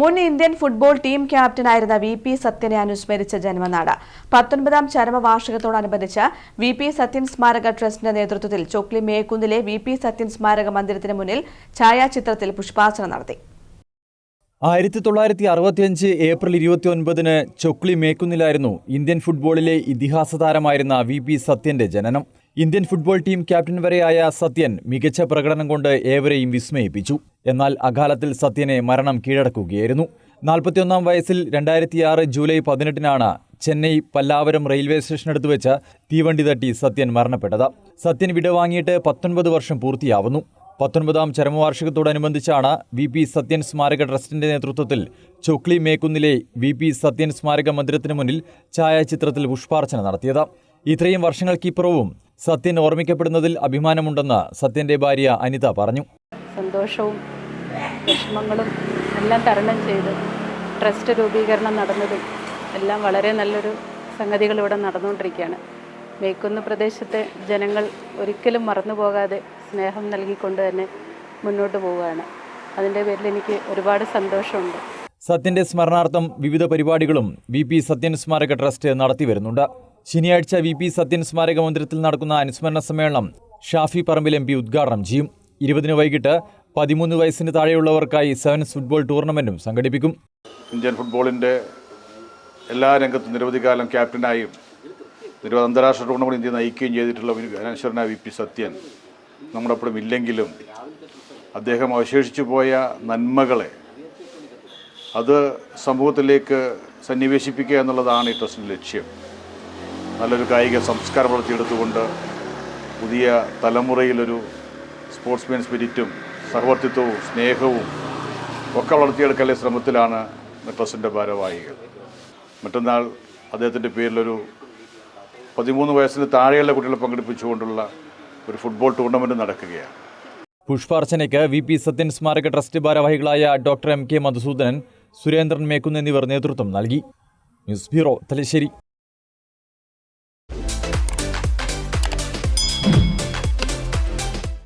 മുൻ Indian football team ക്യാപ്റ്റനായിരുന്ന V P സത്യനെ അനുസ്മരിച്ച ജന്മനാട്. പത്തൊൻപതാം ചരമവാർഷികത്തോടനുബന്ധിച്ച് വി പി സത്യൻ സ്മാരക ട്രസ്റ്റിന്റെ നേതൃത്വത്തിൽ ചോക്ലി മേക്കുന്നിലെ വി പി സത്യൻ സ്മാരക മന്ദിരത്തിന് മുന്നിൽ ഛായാചിത്രത്തിൽ പുഷ്പാർച്ചന നടത്തി. ആയിരത്തി തൊള്ളായിരത്തി അറുപത്തിയഞ്ച് ഏപ്രിൽ ഇരുപത്തി ഒൻപതിന് ചൊക്ലി മേക്കുന്നിലായിരുന്നു ഇന്ത്യൻ ഫുട്ബോളിലെ ഇതിഹാസ താരമായിരുന്ന വി പി സത്യന്റെ ജനനം. ഇന്ത്യൻ ഫുട്ബോൾ ടീം ക്യാപ്റ്റൻ വരെയായ സത്യൻ മികച്ച പ്രകടനം കൊണ്ട് ഏവരെയും വിസ്മയിപ്പിച്ചു. എന്നാൽ അകാലത്തിൽ സത്യനെ മരണം കീഴടക്കുകയായിരുന്നു. നാൽപ്പത്തിയൊന്നാം വയസ്സിൽ രണ്ടായിരത്തിയാറ് ജൂലൈ പതിനെട്ടിനാണ് ചെന്നൈ പല്ലാവരം റെയിൽവേ സ്റ്റേഷനടുത്ത് വെച്ച് തീവണ്ടി തട്ടി സത്യൻ മരണപ്പെട്ടത്. സത്യൻ വിടവാങ്ങിയിട്ട് പത്തൊൻപത് വർഷം പൂർത്തിയാവുന്നു. പത്തൊൻപതാം ചരമവാർഷികത്തോടനുബന്ധിച്ചാണ് വി പി സത്യൻ സ്മാരക ട്രസ്റ്റിന്റെ നേതൃത്വത്തിൽ ചൊക്ലി മേക്കുന്നിലെ വി പി സത്യൻ സ്മാരക മന്ദിരത്തിന് മുന്നിൽ ഛായാചിത്രത്തിൽ പുഷ്പാർച്ചന നടത്തിയത്. ഇത്രയും വർഷങ്ങൾക്കിപ്പുറവും സത്യൻ ഓർമ്മിക്കപ്പെടുന്നതിൽ അഭിമാനമുണ്ടെന്ന് സത്യന്റെ ഭാര്യ അനിത പറഞ്ഞു. സന്തോഷവും വിഷമങ്ങളും എല്ലാം തരണം ചെയ്ത് ട്രസ്റ്റ് രൂപീകരണം നടന്നതും എല്ലാം വളരെ നല്ലൊരു സംഗതികൾ ഇവിടെ നടന്നുകൊണ്ടിരിക്കുകയാണ്. മേക്കുന്ന് പ്രദേശത്തെ ജനങ്ങൾ ഒരിക്കലും മറന്നു പോകാതെ സ്നേഹം നൽകിക്കൊണ്ട് തന്നെ മുന്നോട്ട് പോവുകയാണ്. അതിന്റെ പേരിൽ എനിക്ക് ഒരുപാട് സന്തോഷമുണ്ട്. സത്യന്റെ സ്മരണാർത്ഥം വിവിധ പരിപാടികളും വി പി സത്യൻ സ്മാരക ട്രസ്റ്റ് നടത്തിവരുന്നുണ്ട് ശനിയാഴ്ച വി പി സത്യൻ സ്മാരക മന്ദിരത്തിൽ നടക്കുന്ന അനുസ്മരണ സമ്മേളനം ഷാഫി പറമ്പിൽ എം പി ഉദ്ഘാടനം ചെയ്യും. ഇരുപതിന് വൈകിട്ട് പതിമൂന്ന് വയസ്സിന് താഴെയുള്ളവർക്കായി സെവൻസ് ഫുട്ബോൾ ടൂർണമെന്റും സംഘടിപ്പിക്കും. ഇന്ത്യൻ ഫുട്ബോളിന്റെ എല്ലാ രംഗത്തും നിരവധി കാലം ക്യാപ്റ്റനായും നിരവധി അന്താരാഷ്ട്ര ടൂർണമെന്റ് ഇന്ത്യ നയിക്കുകയും ചെയ്തിട്ടുള്ള ഒരു അനശ്വരനായ വി പി സത്യൻ നമ്മുടെ ഒപ്പം ഇല്ലെങ്കിലും അദ്ദേഹം അവശേഷിച്ചു പോയ നന്മകളെ അത് സമൂഹത്തിലേക്ക് സന്നിവേശിപ്പിക്കുക എന്നുള്ളതാണ് ഈ ട്രസ്റ്റിന്റെ ലക്ഷ്യം. നല്ലൊരു കായിക സംസ്കാരം വളർത്തിയെടുത്തുകൊണ്ട് പുതിയ തലമുറയിലൊരു സ്പോർട്സ്മാൻ സ്പിരിറ്റും സഹവർത്തിത്വവും സ്നേഹവും ഒക്കെ വളർത്തിയെടുക്കാനുള്ള ശ്രമത്തിലാണ് ട്രസ്റ്റിന്റെ ഭാരവാഹികൾ. മറ്റന്നാൾ അദ്ദേഹത്തിന്റെ പേരിലൊരു പതിമൂന്ന് വയസ്സിന് താഴെയുള്ള കുട്ടികളെ പങ്കെടുപ്പിച്ചുകൊണ്ടുള്ള ഒരു ഫുട്ബോൾ ടൂർണമെന്റ് നടക്കുകയാണ്. പുഷ്പാർച്ചനയ്ക്ക് വി പി സത്യൻ സ്മാരക ട്രസ്റ്റ് ഭാരവാഹികളായ doctor M K Madhusoodanan Surendran Mekkunnu എന്നിവർ നേതൃത്വം നൽകി. News bureau Thalassery.